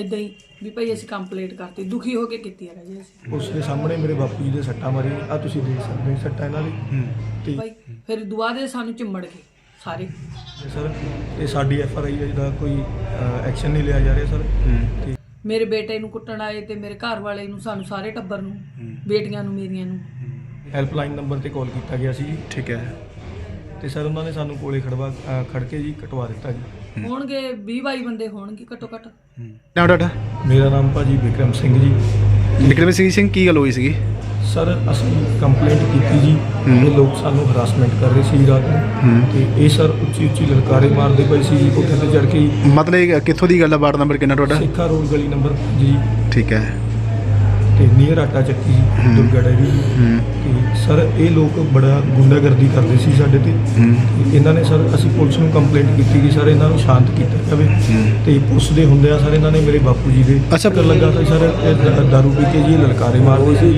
ਇਦਾਂ ਹੀ ਵੀ ਭਾਈ ਅਸੀਂ ਕੰਪਲੀਟ ਕਰਤੀ ਦੁਖੀ ਹੋ ਕੇ ਕੀਤੀ ਹੈ ਰਾਜੇ ਅਸੀਂ। ਉਸ ਦੇ ਸਾਹਮਣੇ ਮੇਰੇ ਬਾਪੂ ਜੀ ਦੇ ਸੱਟਾਂ ਮਾਰੀ ਆ ਤੁਸੀਂ ਦੇਖ ਸਕਦੇ ਹੋ ਸੱਟਾਂ ਇਹਨਾਂ ਦੀ। ਤੇ ਭਾਈ ਫਿਰ ਦੁਆ ਦੇ ਸਾਨੂੰ ਚਿੰਮੜ ਗਏ ਸਾਰੇ। ਸਰ ਇਹ ਸਾਡੀ ਐਫ ਆਰ ਆਈ ਦਾ ਕੋਈ ਐਕਸ਼ਨ ਨਹੀਂ ਲਿਆ ਜਾ ਰਿਹਾ ਸਰ। ਤੇ ਮੇਰੇ ਬੇਟੇ ਨੂੰ ਕੁੱਟਣ ਆਏ ਤੇ ਮੇਰੇ ਘਰ ਵਾਲੇ ਨੂੰ ਸਾਨੂੰ ਸਾਰੇ ਟੱਬਰ ਨੂੰ ਬੇਟੀਆਂ ਨੂੰ ਮੇਰੀਆਂ ਨੂੰ। ਹੈਲਪਲਾਈਨ ਨੰਬਰ ਤੇ ਕਾਲ ਕੀਤਾ ਗਿਆ ਸੀ ਜੀ। ਠੀਕ ਹੈ। ਤੇ ਸਰ ਉਹਨਾਂ ਨੇ ਸਾਨੂੰ ਕੋਲੇ ਖੜਵਾ ਅ, ਖੜ ਕੇ ਜੀ ਕਟਵਾ ਦਿੱਤਾ ਜੀ। ਹੋਣਗੇ 20 22 ਬੰਦੇ ਹੋਣਗੇ ਘੱਟੋ ਘੱਟ। ਨਾਮ ਤੁਹਾਡਾ? ਮੇਰਾ ਨਾਮ ਭਾਜੀ ਵਿਕਰਮ ਸਿੰਘ ਜੀ। ਵਿਕਰਮ ਸਿੰਘ ਸਿੰਘ ਕੀ ਗੱਲ ਹੋਈ ਸੀਗੀ? ਸਰ ਅਸੀਂ ਕੰਪਲੇਂਟ ਕੀਤੀ ਜੀ ਇਹ ਲੋਕ ਸਾਨੂੰ ਹਰਾਸਮੈਂਟ ਕਰ ਰਹੇ ਸੀ ਰਾਤ ਨੂੰ। ਤੇ ਇਹ ਸਰ ਉੱਚੀ ਉੱਚੀ ਲਲਕਾਰੇ ਮਾਰਦੇ ਪਏ ਸੀ ਜੀ ਕੋਠੇ ਤੇ ਚੜ ਕੇ। ਮਤਲਬ ਇਹ ਕਿੱਥੋਂ ਦੀ ਗੱਲ ਆ? ਵਾਰਡ ਨੰਬਰ ਕਿੰਨਾ ਤੁਹਾਡਾ? ਸਿੱਖਾ ਰੋਡ ਗਲੀ ਨੰਬਰ 5 ਜੀ। ਠੀਕ ਹੈ। ਤੇ ਨੀਅਰ ਆਟਾ ਚੱਕੀ ਦੁਰਗਾ ਡੈਰੀ ਜੀ ਤੇ ਸਰ ਇਹ ਲੋਕ ਬੜਾ ਗੁੰਡਾਗਰਦੀ ਕਰਦੇ ਸੀ ਸਾਡੇ ਤੇ। ਤੇ ਇਹਨਾਂ ਨੇ ਸਰ ਅਸੀਂ ਪੁਲਿਸ ਨੂੰ ਕੰਪਲੇਂਟ ਕੀਤੀ ਕਿ ਸਰ ਇਹਨਾਂ ਨੂੰ ਸ਼ਾਂਤ ਕੀਤਾ ਜਾਵੇ। ਤੇ ਪੁਲਿਸ ਦੇ ਹੁੰਦਿਆਂ ਸਰ ਇਹਨਾਂ ਨੇ ਮੇਰੇ ਬਾਪੂ ਜੀ ਦੇ ਅੱਛਾ। ਚੱਕਰ ਲੱਗਾ ਸੀ ਸਰ ਇਹ ਦ- ਦਾਰੂ ਪੀ ਕੇ ਜੀ ਲਲਕਾਰੇ ਮਾਰਦੇ ਸੀ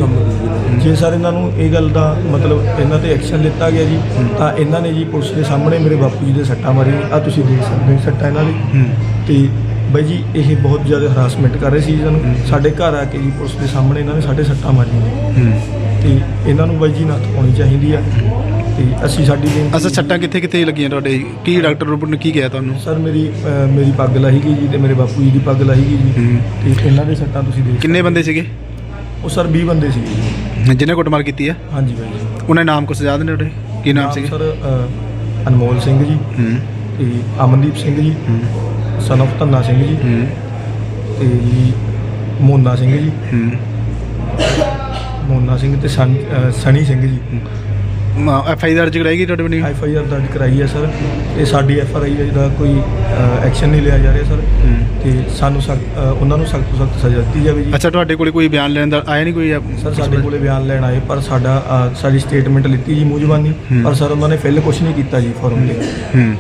ਜੇ। ਸਰ ਇਹਨਾਂ ਨੂੰ ਇਹ ਗੱਲ ਦਾ ਮਤਲਬ ਇਹਨਾਂ ਤੇ ਐਕਸ਼ਨ ਲਿੱਤਾ ਗਿਆ ਜੀ ਤਾਂ ਇਹਨਾਂ ਨੇ ਜੀ ਪੁਲਿਸ ਦੇ ਸਾਹਮਣੇ ਮੇਰੇ ਬਾਪੂ ਜੀ ਦੇ ਸੱਟਾਂ ਮਾਰੀ ਆ ਤੁਸੀਂ ਦੇਖ ਸਕਦੇ ਹੋ ਸੱਟਾਂ ਇਹਨਾਂ ਦੀ। ਤੇ ਬਾਈ ਜੀ ਇਹ ਬਹੁਤ ਜ਼ਿਆਦਾ ਹਰਾਸਮੈਂਟ ਕਰ ਰਹੇ ਸੀ ਸਾਨੂੰ। ਸਾਡੇ ਘਰ ਆ ਕੇ ਜੀ ਪੁਲਿਸ ਦੇ ਸਾਹਮਣੇ ਇਹਨਾਂ ਨੇ ਸਾਡੇ ਸੱਟਾਂ ਮਾਰੀਆਂ ਹੂੰ। ਤੇ ਇਹਨਾਂ ਨੂੰ ਬਾਈ ਜੀ ਨੱਥ ਪਾਉਣੀ ਚਾਹੀਦੀ ਆ। ਤੇ ਅਸੀਂ ਸਾਡੀ ਬੇਨਤੀ ਅਸਾਂ ਸੱਟਾਂ ਕਿੱਥੇ ਕਿੱਥੇ ਲੱਗੀਆਂ ਤੁਹਾਡੇ? ਕੀ ਡਾਕਟਰ ਰਿਪੋਰਟ ਨੇ ਕੀ ਕਿਹਾ ਤੁਹਾਨੂੰ? ਸਰ ਮੇਰੀ ਅਹ ਮੇਰੀ ਪੱਗ ਲਾਹੀ ਗਈ ਜੀ ਤੇ ਮੇਰੇ ਬਾਪੂ ਜੀ ਦੀ ਪੱਗ ਲਾਹੀ ਗਈ ਜੀ। ਤੇ ਇਹਨਾਂ ਦੇ ਸੱਟਾਂ ਤੁਸੀਂ ਦੇਖ ਕਿੰਨੇ ਬੰਦੇ ਸੀਗੇ? ਉਹ ਸਰ 20 ਬੰਦੇ ਸੀ ਜੀ। ਜਿਹਨੇ ਕੁੱਟਮਾਰ ਕੀਤੀ ਆ? ਹਾਂਜੀ ਬਾਈ ਜੀ। ਉਹਨਾਂ ਦੇ ਨਾਮ ਕੁਛ ਯਾਦ ਨੇ ਤੁਹਾਡੇ? ਕੀ ਨਾਮ ਸੀਗੇ? ਸਰ ਅਹ, ਅਨਮੋਲ ਸਿੰਘ ਜੀ। ਹੂੰ। ਤੇ ਅਮਨਦੀਪ ਸਿੰਘ ਜੀ। ਹੂੰ। ਸਨ of ਧੰਨਾ ਸਿੰਘ ਜੀ। ਹੂੰ। ਤੇ ਜੀ ਮੋਨਾ ਸਿੰਘ ਜੀ। ਹੂੰ। ਮੋਨਾ ਸਿੰਘ ਤੇ ਸਨ- ਅਹ, Sunny Singh ji. F I R ਦਰਜ ਕਰਾਏਗੀ ਤੁਹਾਡੇ ਬਣੀ ਐਫ ਆਈ ਆਰ ਦਰਜ ਕਰਾਈ ਹੈ ਸਰ। ਤੇ ਸਾਡੀ ਐਫ ਆਰ ਆਈ ਦਾ ਕੋਈ ਐਕਸ਼ਨ ਨਹੀਂ ਲਿਆ ਜਾ ਰਿਹਾ ਸਰ। ਹੂੰ। ਤੇ ਸਾਨੂੰ ਸਖਤ ਉਹਨਾਂ ਨੂੰ ਸਖਤ ਸਖਤ ਸਜ਼ਾ ਦਿੱਤੀ ਜਾਵੇ ਜੀ। ਅੱਛਾ ਤੁਹਾਡੇ ਕੋਲੇ ਕੋਈ ਬਿਆਨ ਲੈਣ ਦਾ ਆਇਆ ਨਹੀਂ ਕੋਈ ਸਰ ਸਾਡੇ ਕੋਲੇ ਬਿਆਨ ਲੈਣ ਆਏ ਪਰ ਸਾਡਾ ਸਾਡੀ ਸਟੇਟਮੈਂਟ ਲਿੱਤੀ ਜੀ ਮੂੰਹ ਜ਼ਬਾਨੀ। ਹੂੰ। ਪਰ ਸਰ ਉਹਨਾਂ ਨੇ ਫਿਲ ਕੁਝ ਨਹੀਂ ਕੀਤਾ ਜੀ ਫਾਰਮ ਤੇ। ਹੂੰ।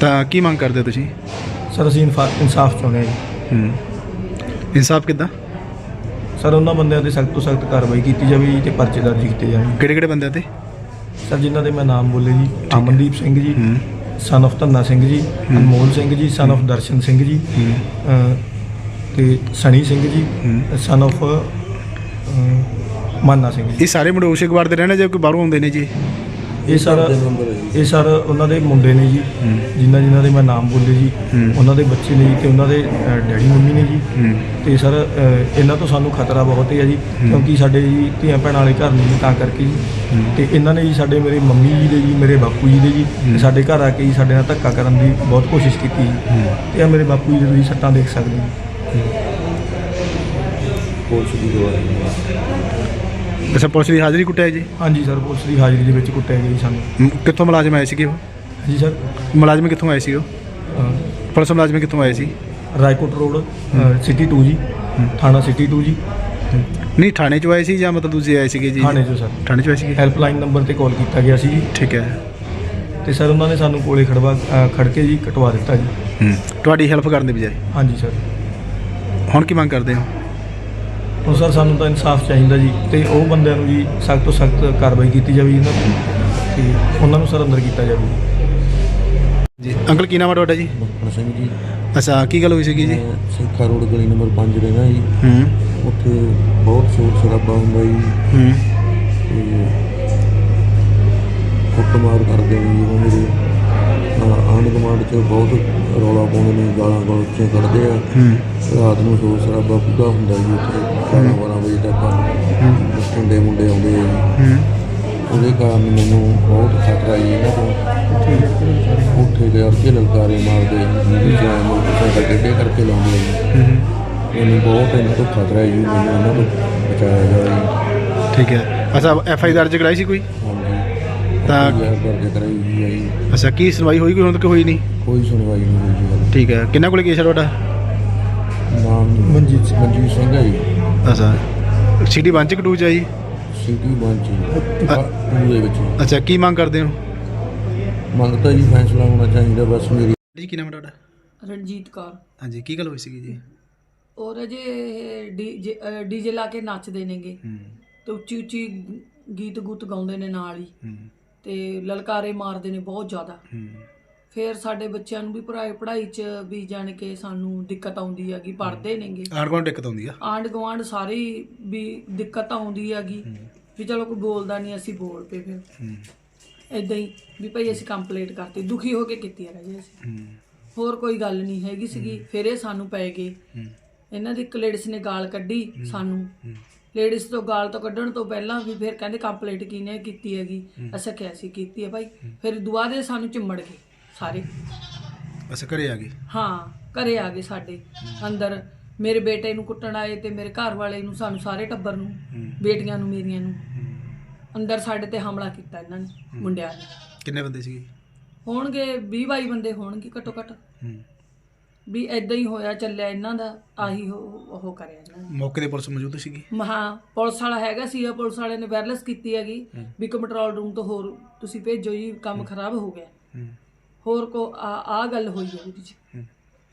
ਤਾਂ ਕੀ ਮੰਗ ਕਰਦੇ ਹੋ ਤੁਸੀਂ? ਸਰ ਅਸੀਂ ਇਨਫਾ- ਇਨਸਾਫ ਚਾਹੁੰਦੇ ਹਾਂ ਜੀ। ਹੂੰ। ਇਨਸਾਫ ਕਿੱਦਾਂ? ਸਰ ਉਹਨਾਂ ਬੰਦਿਆਂ ਤੇ ਸਖਤ ਤੋਂ ਸਖਤ ਕਾਰਵਾਈ ਕੀਤੀ ਜਾਵੇ ਜੀ ਤੇ ਪਰਚੇ ਦਰਜ ਕੀਤੇ ਜਾਣ ਕਿਹੜੇ ਕਿਹੜੇ ਬੰਦਿਆਂ ਤੇ? ਸਰ ਜਿਨ੍ਹਾਂ ਦੇ ਮੈਂ ਨਾਮ ਬੋਲੇ ਜੀ ਅਮਨਦੀਪ ਸਿੰਘ ਜੀ ਹੂੰ। ਸਨ of Dhanna Singh ji Anmol Singh ji son of Darshan Singh ji ਹੂੰ। ਅ, ਤੇ ਸਣੀ ਸਿੰਘ ਜੀ ਹੂੰ। ਸਨ of ਮਾਨਾ ਸਿੰਘ ਜੀ। ਇਹ ਸਾਰੇ ਮੁੰਡੇ ਉਸੇ ਗਵਾਰ ਦੇ ਰਹਿਣੇ ਜਾਂ ਕੋਈ ਬਾਹਰੋਂ ਆਉਂਦੇ ਨੇ ਜੀ? ਇਹ ਸਰ ਇਹ ਸਰ ਉਹਨਾਂ ਦੇ ਮੁੰਡੇ ਨੇ ਜੀ ਹੂੰ। ਜਿਨ੍ਹਾਂ ਜਿਨ੍ਹਾਂ ਦੇ ਮੈਂ ਨਾਮ ਬੋਲੇ ਜੀ ਹੂੰ। ਉਹਨਾਂ ਦੇ ਬੱਚੇ ਨੇ ਜੀ ਤੇ ਉਹਨਾਂ ਦੇ ਡੈਡੀ ਮੰਮੀ ਨੇ ਜੀ। ਹੂੰ। ਤੇ ਸਰ ਇਹਨਾਂ ਤੋਂ ਸਾਨੂੰ ਖਤਰਾ ਬਹੁਤ ਹੈ ਜੀ ਕਿਉਂਕਿ ਸਾਡੇ ਜੀ ਧੀਆਂ ਭੈਣਾਂ ਵਾਲੇ ਘਰ ਨਹੀਂ ਤਾਂ ਕਰਕੇ ਜੀ। ਤੇ ਇਹਨਾਂ ਨੇ ਜੀ ਸਾਡੇ ਮੇਰੇ ਮੰਮੀ ਜੀ ਦੇ ਜੀ ਮੇਰੇ ਬਾਪੂ ਜੀ ਦੇ ਜੀ ਸਾਡੇ ਘਰ ਆ ਕੇ ਜੀ ਸਾਡੇ ਨਾਲ ਧੱਕਾ ਕਰਨ ਦੀ ਬਹੁਤ ਕੋਸ਼ਿਸ਼ ਕੀਤੀ ਜੀ। ਤੇ ਆ ਮੇਰੇ ਬਾਪੂ ਜੀ ਦੇ ਤੁਸੀਂ ਸੱਟਾਂ ਦੇਖ ਸਕਦੇ ਜੀ ਅੱਛਾ ਪੁਲਿਸ ਦੀ ਹਾਜ਼ਰੀ ਕੁੱਟਿਆ ਜੀ? ਹਾਂਜੀ ਸਰ ਪੁਲਿਸ ਦੀ ਹਾਜ਼ਰੀ ਦੇ ਵਿੱਚ ਕੁੱਟਿਆ ਗਿਆ ਜੀ ਸਾਨੂੰ। ਮ, ਕਿੱਥੋਂ ਮੁਲਾਜ਼ਮ ਆਏ ਸੀਗੇ ਉਹ? ਜੀ ਸਰ। ਮੁਲਾਜ਼ਮ ਕਿੱਥੋਂ ਆਏ ਸੀ ਉਹ? ਪੁਲਿਸ ਮੁਲਾਜ਼ਮ ਕਿੱਥੋਂ ਆਏ ਸੀ? ਰਾਏਕੋਟ ਰੋਡ ਸਿਟੀ 2 ਜੀ ਥਾਣਾ ਸਿਟੀ 2 ਜੀ। ਨਹੀਂ ਥਾਣੇ ਚੋਂ ਆਏ ਸੀ ਜਾਂ ਮਤਲਬ ਤੁਸੀਂ ਆਏ ਸੀਗੇ ਜੀ? ਥਾਣੇ 'ਚੋਂ ਸਰ। ਥਾਣੇ ਚੋਂ ਆਏ ਸੀਗੇ? ਹੈਲਪਲਾਈਨ ਨੰਬਰ ਤੇ ਕਾਲ ਕੀਤਾ ਗਿਆ ਸੀ ਜੀ। ਠੀਕ ਹੈ। ਤੇ ਸਰ ਉਹਨਾਂ ਨੇ ਸਾਨੂੰ ਕੋਲੇ ਖੜਵਾ ਅ, ਖੜ ਕੇ ਜੀ ਕਟਵਾ ਦਿੱਤਾ ਜੀ। ਹੂੰ। ਤੁਹਾਡੀ ਹੈਲਪ ਕਰਨ ਦੇ ਬਜਾਏ? ਹਾਂਜੀ ਸਰ। ਹੁਣ ਕੀ ਮੰਗ ਕਰਦੇ ਹੋ? ਹੁਣ ਸਰ ਸਾਨੂੰ ਤਾਂ ਇਨਸਾਫ ਚਾਹੀਦਾ ਜੀ ਤੇ ਉਹ ਬੰਦਿਆਂ ਨੂੰ ਜੀ ਸਖਤ ਤੋਂ ਸਖਤ ਕਾਰਵਾਈ ਕੀਤੀ ਜਾਵੇ ਇਹਨਾਂ ਤੇ ਤੇ ਉਹਨਾਂ ਨੂੰ ਸਰ ਅੰਦਰ ਕੀਤਾ ਜਾਵੇ ਜੀ। ਅੰਕਲ ਕੀ ਨਾਮ ਹੈ ਤੁਹਾਡਾ ਜੀ? ਮੱਖਣ ਸਿੰਘ ਜੀ। ਅੱਛਾ ਕੀ ਗੱਲ ਹੋਈ ਸੀਗੀ ਜੀ? ਮੈਂ ਸਿੱਖਾ ਰੋਡ ਗਲੀ ਨੰਬਰ 5 ਰਹਿਣਾ ਜੀ। ਹੂੰ। ਉੱਥੇ ਬਹੁਤ ਸ਼ੋਰ ਸ਼ਰਾਬਾ ਹੁੰਦਾ ਜੀ। ਹੂੰ। ਤੇ ਕੁੱਟਮਾਰ ਕਰਦੇ ਨੇ ਜੀ ਉਹ ਮੇਰੇ ਆਂਢ ਗੁਆਂਢ ਚ ਬਹੁਤ ਰੌਲਾ ਪਾਉਂਦੇ ਨੇ ਗਾਲਾਂ ਗਲੋਚੀਆਂ ਕੱਢਦੇ ਆ। ਹੂੰ। ਰਾਤ ਨੂੰ ਸ਼ੋਰ ਸ਼ਰਾਬਾ ਪੂਰਾ ਹੁੰਦਾ ਜੀ ਉੱਥੇ। 12 12 ਵਜੇ ਤੱਕ ਮੁੰਡੇ ਮੁੰਡੇ ਆਉਂਦੇ ਆ। ਹੂੰ ਉਹਦੇ ਕਾਰਨ ਮੈਨੂੰ ਬਹੁਤ ਖਤਰਾ ਜੀ ਇਹਨਾਂ ਤੋਂ। ਉੱਥੇ ਦੇ ਅਰਕੇ ਲਲਕਾਰੇ ਮਾਰਦੇ ਜਿਹਦੇ ਗੱਡੇ ਕਰਕੇ ਲਾਉਂਦੇ ਆ। ਹੂੰ ਮੈਨੂੰ ਬਹੁਤ ਇਹਨਾਂ ਤੋਂ ਖਤਰਾ ਹੈ ਮੈਨੂੰ ਇਹਨਾਂ ਤੋਂ ਬਚਾਇਆ ਜਾਵੇ। ਠੀਕ ਹੈ। ਅੱਛਾ ਐਫ ਆਈ ਦਰਜ ਕਰਾਈ ਸੀ ਕੋਈ? ਤਾਂ ਹੈ ਅੱਛਾ ਕੀ ਸੁਣਵਾਈ ਹੋਈ ਕੋਈ ਹੁਣ ਤੱਕ ਹੋਈ ਨਹੀਂ? ਕੋਈ ਸੁਣਵਾਈ ਨਹੀਂ ਹੋਈ। ਠੀਕ ਹੈ। ਕਿੰਨਾ ਕੋਲ ਕੇਸ ਹੈ ਤੁਹਾਡਾ? ਨਾਮ ਨਹੀਂ ਮਨਜੀਤ ਸਿੰਘ। ਮਨਜੀਤ ਸਿੰਘ ਹੈ ਜੀ। ਅੱਛਾ। ਸਿਟੀ ਬੰਚ ਕਟੂ ਚ ਆ ਜੀ? ਸਿਟੀ ਬੰਚ ਟੂ ਦੇ ਵਿੱਚ। ਅੱਛਾ ਕੀ ਮੰਗ ਕਰਦੇ ਹੋ? ਮੰਗਤਾ ਜੀ ਫੈਸਲਾ ਹੋਣਾ ਚਾਹੀਦਾ ਬਸ ਮੇਰੀ ਜੀ ਕੀ ਨਾਮ ਹੈ ਤੁਹਾਡਾ? ਰਣਜੀਤ ਕੌਰ। ਹਾਂਜੀ ਕੀ ਗੱਲ ਹੋਈ ਸੀਗੀ ਜੀ? ਔਰ ਅਜੇ ਡੀਜੇ ਡੀਜੇ ਲਾ ਕੇ ਨੱਚਦੇ ਨੇਗੇ। ਹੂੰ। ਤੇ ਉੱਚੀ ਉੱਚੀ ਗੀਤ ਗੁੱਤ ਗਾਉਂਦੇ ਨੇ ਨਾਲ ਹੀ। ਹੂੰ। ਤੇ ਲਲਕਾਰੇ ਮਾਰਦੇ ਨੇ ਬਹੁਤ ਜ਼ਿਆਦਾ। ਹੂੰ। ਫਿਰ ਸਾਡੇ ਬੱਚਿਆਂ ਨੂੰ ਵੀ ਪੜ੍ਹਾਈ ਪੜ੍ਹਾਈ 'ਚ ਵੀ ਜਾਣ ਕੇ ਸਾਨੂੰ ਦਿੱਕਤ ਆਉਂਦੀ ਹੈਗੀ ਪੜ੍ਹਦੇ ਨੇਗੇ। ਆਂਢ ਗੁਆਂਢ ਦਿੱਕਤ ਆਉਂਦੀ ਆ? ਆਂਢ ਗੁਆਂਢ ਸਾਰੇ ਹੀ ਵੀ ਦਿੱਕਤ ਆਉਂਦੀ ਹੈਗੀ। ਵੀ ਚਲੋ ਕੋਈ ਬੋਲਦਾ ਨਹੀਂ ਅਸੀਂ ਬੋਲ ਪਏ ਫਿਰ। ਹੂੰ। ਇਦਾਂ ਹੀ ਵੀ ਭਾਈ ਅਸੀਂ ਕੰਪਲੀਟ ਕਰਤੀ ਦੁਖੀ ਹੋ ਕੇ ਕੀਤੀ ਹੈ ਜੀ ਅਸੀਂ। ਹੂੰ। ਹੋਰ ਕੋਈ ਗੱਲ ਨਹੀਂ ਹੈਗੀ ਸੀਗੀ ਫਿਰ ਇਹ ਸਾਨੂੰ ਪੈ ਗਏ। ਹੂੰ। ਇਹਨਾਂ ਦੀ ਇੱਕ ਲੇਡੀਜ਼ ਨੇ ਗਾਲ ਕੱਢੀ ਸਾਨੂੰ। ਹੂੰ। ਲੇਡੀਜ਼ ਤੋਂ ਗਾਲ ਤੋਂ ਕੱਢਣ ਤੋਂ ਪਹਿਲਾਂ ਵੀ ਫਿਰ ਕਹਿੰਦੇ ਕੰਪਲੀਟ ਕਿਨੇ ਕੀਤੀ ਹੈਗੀ? ਅਸਾਂ ਕਿਹਾ ਸੀ ਕੀਤੀ ਹੈ ਭਾਈ। ਫਿਰ ਦੁਆ ਦੇ ਸਾਨੂੰ ਚਿੰਮੜ ਗਏ। ਸਾਰੇ। ਬਸ ਘਰੇ ਆ ਗਏ? ਹਾਂ ਘਰੇ ਆ ਗਏ ਸਾਡੇ। ਅੰਦਰ ਮੇਰੇ ਬੇਟੇ ਨੂੰ ਕੁੱਟਣ ਆਏ ਤੇ ਮੇਰੇ ਘਰ ਵਾਲੇ ਨੂੰ ਸਾਨੂੰ ਸਾਰੇ ਟੱਬਰ ਨੂੰ ਹੂੰ। ਬੇਟੀਆਂ ਨੂੰ ਮੇਰੀਆਂ ਨੂੰ। ਅੰਦਰ ਸਾਡੇ ਤੇ ਹਮਲਾ ਕੀਤਾ ਇਹਨਾਂ ਨੇ ਮੁੰਡਿਆਂ ਨੇ। ਕਿੰਨੇ ਬੰਦੇ ਸੀਗੇ? ਹੋਣਗੇ 20 22 ਬੰਦੇ ਹੋਣਗੇ ਘੱਟੋ ਘੱਟ ਹੂੰ। ਵੀ ਐਦਾਂ ਹੀ ਹੋਇਆ ਚੱਲਿਆ ਇਹਨਾਂ ਦਾ ਆਹੀ ਉਹ ਉਹ ਕਰਿਆ ਇਹਨਾਂ ਨੇ। ਮੌਕੇ ਤੇ ਪੁਲਿਸ ਮੌਜੂਦ ਸੀਗੀ? ਮਹਾ ਪੁਲਿਸ ਵਾਲਾ ਹੈਗਾ ਸੀ ਪੁਲਿਸ ਵਾਲੇ ਨੇ ਵਾਇਰਲੈਸ ਕੀਤੀ ਹੈਗੀ ਵੀ ਕੰਟਰੋਲ ਰੂਮ ਤੋਂ ਹੋਰ ਤੁਸੀਂ ਭੇਜੋ ਜੀ ਕੰਮ ਖਰਾਬ ਹੋ ਗਿਆ। ਹੂੰ। ਹੋਰ ਕੋ ਆ ਗੱਲ ਹੋਈ ਹੈ ਉਹਦੇ ਚ।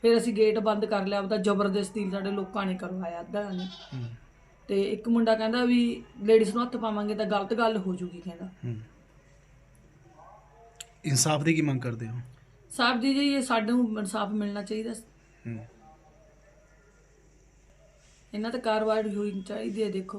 ਫਿਰ ਅਸੀਂ ਗੇਟ ਬੰਦ ਕਰ ਲਿਆ ਉਹਦਾ ਜ਼ਬਰਦਸਤੀ ਸਾਡੇ ਲੋਕਾਂ ਨੇ ਕਰਵਾਇਆ ਅੱਧਾ ਨੇ। ਤੇ ਇੱਕ ਮੁੰਡਾ ਕਹਿੰਦਾ ਵੀ ਲੇਡੀਜ਼ ਨੂੰ ਹੱਥ ਪਾਵਾਂਗੇ ਤਾਂ ਗਲਤ ਗੱਲ ਹੋ ਜੂਗੀ ਕਹਿੰਦਾ। ਇਨਸਾਫ ਦੀ ਕੀ ਮੰਗ ਕਰਦੇ ਹੋ? ਸਾਹਿਬ ਜੀ ਜੀ ਇਹ ਸਾਨੂੰ ਇਨਸਾਫ ਮਿਲਣਾ ਚਾਹੀਦਾ ਇਹਨਾਂ ਤੇ ਕਾਰਵਾਈ ਹੋਣੀ ਚਾਹੀਦੀ ਹੈ ਦੇਖੋ।